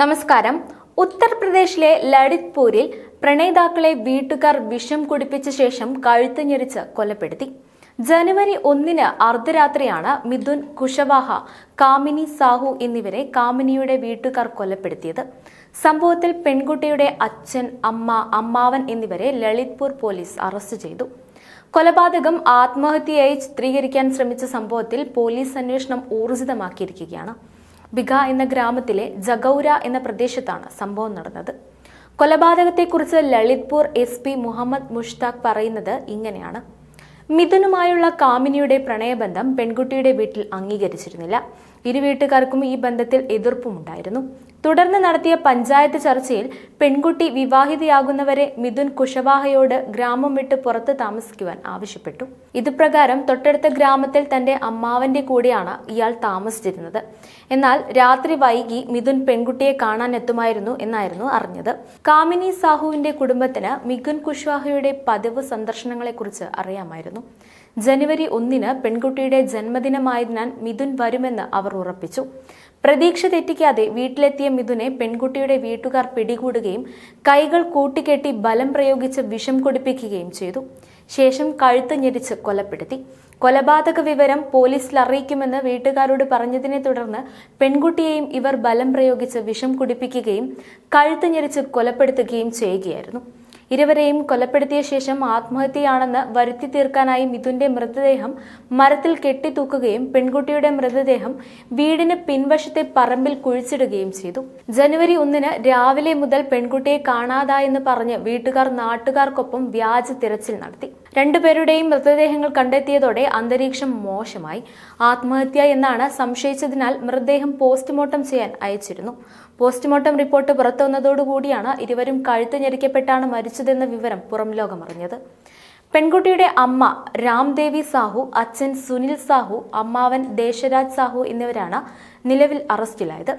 നമസ്കാരം. ഉത്തർപ്രദേശിലെ ലളിത്പൂരിൽ പ്രണയിതാക്കളെ വീട്ടുകാർ വിഷം കുടിപ്പിച്ച ശേഷം കഴുത്ത് ഞെരിച്ച് കൊലപ്പെടുത്തി. ജനുവരി ഒന്നിന് അർദ്ധരാത്രിയാണ് മിഥുൻ കുശവാഹ കാമിനി സാഹു എന്നിവരെ കാമിനിയുടെ വീട്ടുകാർ കൊലപ്പെടുത്തിയത്. സംഭവത്തിൽ പെൺകുട്ടിയുടെ അച്ഛൻ അമ്മ അമ്മാവൻ എന്നിവരെ ലളിത്പൂർ പോലീസ് അറസ്റ്റ് ചെയ്തു. കൊലപാതകം ആത്മഹത്യയായി ചിത്രീകരിക്കാൻ ശ്രമിച്ച സംഭവത്തിൽ പോലീസ് അന്വേഷണം ഊർജിതമാക്കിയിരിക്കുകയാണ്. ബിഗ എന്ന ഗ്രാമത്തിലെ ജഗൌര എന്ന പ്രദേശത്താണ് സംഭവം നടന്നത്. കൊലപാതകത്തെക്കുറിച്ച് ലളിത്പൂർ എസ് പി മുഹമ്മദ് മുഷ്താഖ് പറയുന്നത് ഇങ്ങനെയാണ്. മിഥുനുമായുള്ള കാമിനിയുടെ പ്രണയബന്ധം പെൺകുട്ടിയുടെ വീട്ടിൽ അംഗീകരിച്ചിരുന്നില്ല. ഇരു വീട്ടുകാർക്കും ഈ ബന്ധത്തിൽ എതിർപ്പുമുണ്ടായിരുന്നു. തുടർന്ന് നടത്തിയ പഞ്ചായത്ത് ചർച്ചയിൽ പെൺകുട്ടി വിവാഹിതയാകുന്നവരെ മിഥുൻ കുശവാഹയോട് ഗ്രാമം വിട്ട് പുറത്ത് താമസിക്കുവാൻ ആവശ്യപ്പെട്ടു. ഇതുപ്രകാരം തൊട്ടടുത്ത ഗ്രാമത്തിൽ തന്റെ അമ്മാവന്റെ കൂടെയാണ് ഇയാൾ താമസിച്ചിരുന്നത്. എന്നാൽ രാത്രി വൈകി മിഥുൻ പെൺകുട്ടിയെ കാണാൻ എത്തുമായിരുന്നു എന്നായിരുന്നു അറിഞ്ഞത്. കാമിനി സാഹുവിന്റെ കുടുംബത്തിന് മിഥുൻ കുശ്വാഹയുടെ പതിവ് സന്ദർശനങ്ങളെക്കുറിച്ച് അറിയാമായിരുന്നു. ജനുവരി ഒന്നിന് പെൺകുട്ടിയുടെ ജന്മദിനമായതിനാൽ മിഥുൻ വരുമെന്ന് അവർ ഉറപ്പിച്ചു. പ്രതീക്ഷ തെറ്റിക്കാതെ വീട്ടിലെത്തിയ മിഥുനെ പെൺകുട്ടിയുടെ വീട്ടുകാർ പിടികൂടുകയും കൈകൾ കൂട്ടിക്കെട്ടി ബലം പ്രയോഗിച്ച് വിഷം കുടിപ്പിക്കുകയും ചെയ്തു. ശേഷം കഴുത്ത് ഞെരിച്ച് കൊലപ്പെടുത്തി. കൊലപാതക വിവരം പോലീസിൽ അറിയിക്കുമെന്ന് വീട്ടുകാരോട് പറഞ്ഞതിനെ തുടർന്ന് പെൺകുട്ടിയെയും ഇവർ ബലം പ്രയോഗിച്ച് വിഷം കുടിപ്പിക്കുകയും കഴുത്ത് ഞെരിച്ച് കൊലപ്പെടുത്തുകയും ചെയ്യുകയായിരുന്നു. ഇരുവരെയും കൊലപ്പെടുത്തിയ ശേഷം ആത്മഹത്യയാണെന്ന് വരുത്തി തീർക്കാനായി മിഥുന്റെ മൃതദേഹം മരത്തിൽ കെട്ടിത്തൂക്കുകയും പെൺകുട്ടിയുടെ മൃതദേഹം വീടിന് പിൻവശത്തെ പറമ്പിൽ കുഴിച്ചിടുകയും ചെയ്തു. ജനുവരി ഒന്നിന് രാവിലെ മുതൽ പെൺകുട്ടിയെ കാണാതായെന്ന് പറഞ്ഞ് വീട്ടുകാർ നാട്ടുകാർക്കൊപ്പം വ്യാജ തിരച്ചിൽ നടത്തി. രണ്ടുപേരുടെയും മൃതദേഹങ്ങൾ കണ്ടെത്തിയതോടെ അന്തരീക്ഷം മോശമായി. ആത്മഹത്യ എന്നാണ് സംശയിച്ചതിനാൽ മൃതദേഹം പോസ്റ്റ്മോർട്ടം ചെയ്യാൻ അയച്ചിരുന്നു. പോസ്റ്റ്മോർട്ടം റിപ്പോർട്ട് പുറത്തുവന്നതോടുകൂടിയാണ് ഇരുവരും കഴുത്ത് ഞെരിക്കപ്പെട്ടാണ് മരിച്ചതെന്ന വിവരം പുറം ലോകമറിഞ്ഞത്. പെൺകുട്ടിയുടെ അമ്മ രാംദേവി സാഹു അച്ഛൻ സുനിൽ സാഹു അമ്മാവൻ ദേശരാജ് സാഹു എന്നിവരാണ് നിലവിൽ അറസ്റ്റിലായത്.